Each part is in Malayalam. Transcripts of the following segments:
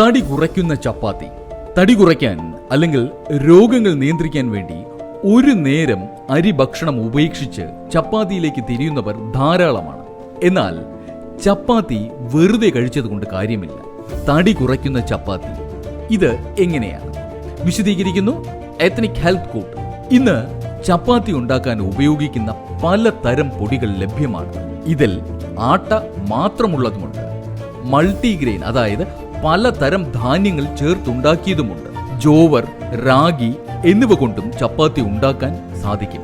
തടി കുറയ്ക്കുന്ന ചപ്പാത്തി. തടി കുറയ്ക്കാൻ അല്ലെങ്കിൽ രോഗങ്ങൾ നിയന്ത്രിക്കാൻ വേണ്ടി ഒരു നേരം അരി ഭക്ഷണം ഉപേക്ഷിച്ച് ചപ്പാത്തിയിലേക്ക് തിരിയുന്നവർ ധാരാളമാണ്. എന്നാൽ ചപ്പാത്തി വെറുതെ കഴിച്ചത് കൊണ്ട് കാര്യമില്ല. തടി കുറയ്ക്കുന്ന ചപ്പാത്തി. ഇത് എങ്ങനെയാണ്? വിശദീകരിക്കുന്നു എത്നിക് ഹെൽത്ത് കോട്ട് ഇന്ന് ചപ്പാത്തി ഉണ്ടാക്കാൻ ഉപയോഗിക്കുന്ന പലതരം പൊടികൾ ലഭ്യമാണ്. ഇതിൽ ആട്ട മാത്രമുള്ളതുമുണ്ട്. മൾട്ടിഗ്രെയിൻ അതായത് പലതരം ധാന്യങ്ങൾ ചേർത്തുണ്ടാക്കിയതുമുണ്ട്. ജോവർ റാഗി എന്നിവ കൊണ്ടും ചപ്പാത്തി ഉണ്ടാക്കാൻ സാധിക്കും.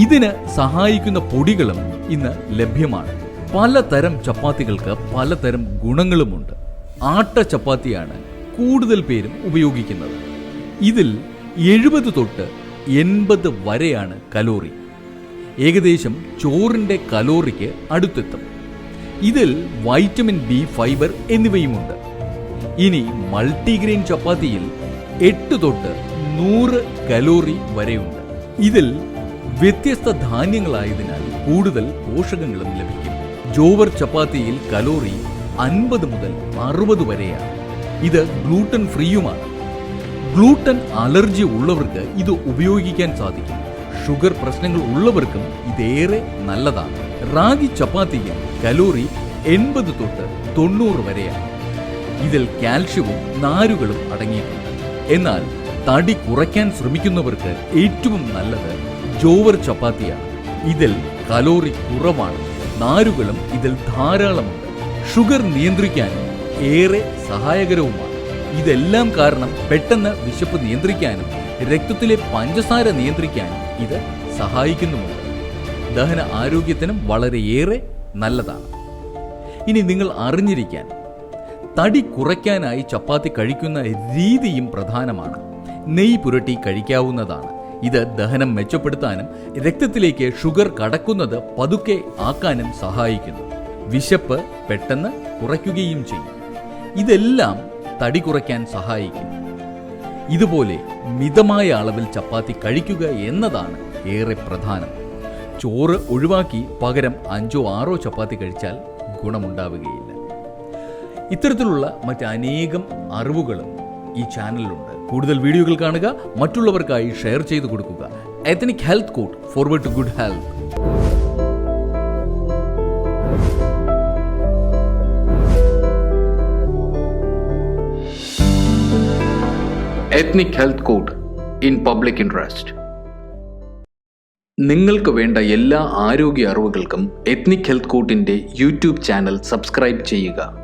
ഇതിന് സഹായിക്കുന്ന പൊടികളും ഇന്ന് ലഭ്യമാണ്. പലതരം ചപ്പാത്തികൾക്ക് പലതരം ഗുണങ്ങളുമുണ്ട്. ആട്ട ചപ്പാത്തിയാണ് കൂടുതൽ പേരും ഉപയോഗിക്കുന്നത്. ഇതിൽ എഴുപത് തൊട്ട് എൺപത് വരെയാണ് കലോറി. ഏകദേശം ചോറിന്റെ കലോറിക്ക് അടുത്തെത്തും. ഇതിൽ വൈറ്റമിൻ ബി ഫൈബർ എന്നിവയുമുണ്ട്. ഇനി മൾട്ടിഗ്രെയിൻ ചപ്പാത്തിയിൽ എട്ട് തൊട്ട് നൂറ് കലോറി വരെയുണ്ട്. ഇതിൽ വ്യത്യസ്ത ധാന്യങ്ങളായതിനാൽ കൂടുതൽ പോഷകങ്ങളും ലഭിക്കും. ജോവർ ചപ്പാത്തിയിൽ കലോറി അൻപത് മുതൽ അറുപത് വരെയാണ്. ഇത് ഗ്ലൂട്ടൻ ഫ്രീയുമാണ്. ഗ്ലൂട്ടൻ അലർജി ഉള്ളവർക്ക് ഇത് ഉപയോഗിക്കാൻ സാധിക്കും. ഷുഗർ പ്രശ്നങ്ങൾ ഉള്ളവർക്കും ഇതേറെ നല്ലതാണ്. റാഗി ചപ്പാത്തിക്ക് കലോറി എൺപത് തൊട്ട് തൊണ്ണൂറ് വരെയാണ്. ഇതിൽ കാൽഷ്യവും നാരുകളും അടങ്ങിയിട്ടുണ്ട്. എന്നാൽ തടി കുറയ്ക്കാൻ ശ്രമിക്കുന്നവർക്ക് ഏറ്റവും നല്ലത് ജോവർ ചപ്പാത്തിയാണ്. ഇതിൽ കലോറി കുറവാണ്. നാരുകളും ഇതിൽ ധാരാളമുണ്ട്. ഷുഗർ നിയന്ത്രിക്കാനും ഏറെ സഹായകരവുമാണ്. ഇതെല്ലാം കാരണം പെട്ടെന്ന് വിശപ്പ് നിയന്ത്രിക്കാനും രക്തത്തിലെ പഞ്ചസാര നിയന്ത്രിക്കാനും ഇത് സഹായിക്കുന്നുമുണ്ട്. ദഹന ആരോഗ്യത്തിനും വളരെയേറെ നല്ലതാണ്. ഇനി നിങ്ങൾ അറിഞ്ഞിരിക്കാൻ തടി കുറയ്ക്കാനായി ചപ്പാത്തി കഴിക്കുന്ന രീതിയും പ്രധാനമാണ്. നെയ് പുരട്ടി കഴിക്കാവുന്നതാണ്. ഇത് ദഹനം മെച്ചപ്പെടുത്താനും രക്തത്തിലേക്ക് ഷുഗർ കടക്കുന്നത് പതുക്കെ ആക്കാനും സഹായിക്കുന്നു. വിശപ്പ് പെട്ടെന്ന് കുറയ്ക്കുകയും ചെയ്യും. ഇതെല്ലാം തടി കുറയ്ക്കാൻ സഹായിക്കും. ഇതുപോലെ മിതമായ അളവിൽ ചപ്പാത്തി കഴിക്കുക എന്നതാണ് ഏറെ പ്രധാനം. ചോറ് ഒഴിവാക്കി പകരം അഞ്ചോ ആറോ ചപ്പാത്തി കഴിച്ചാൽ ഗുണമുണ്ടാവുകയില്ല. ഇത്തരത്തിലുള്ള മറ്റനേകം അറിവുകളും ഈ ചാനലിലുണ്ട്. കൂടുതൽ വീഡിയോകൾ കാണുക മറ്റുള്ളവർക്കായി ഷെയർ ചെയ്തു കൊടുക്കുക. Ethnic health code forward to good health health in public interest നിങ്ങൾക്ക് വേണ്ട എല്ലാ ആരോഗ്യ ഹെൽത്ത് യൂട്യൂബ് ചാനൽ സബ്സ്ക്രൈബ് ചെയ്യുക.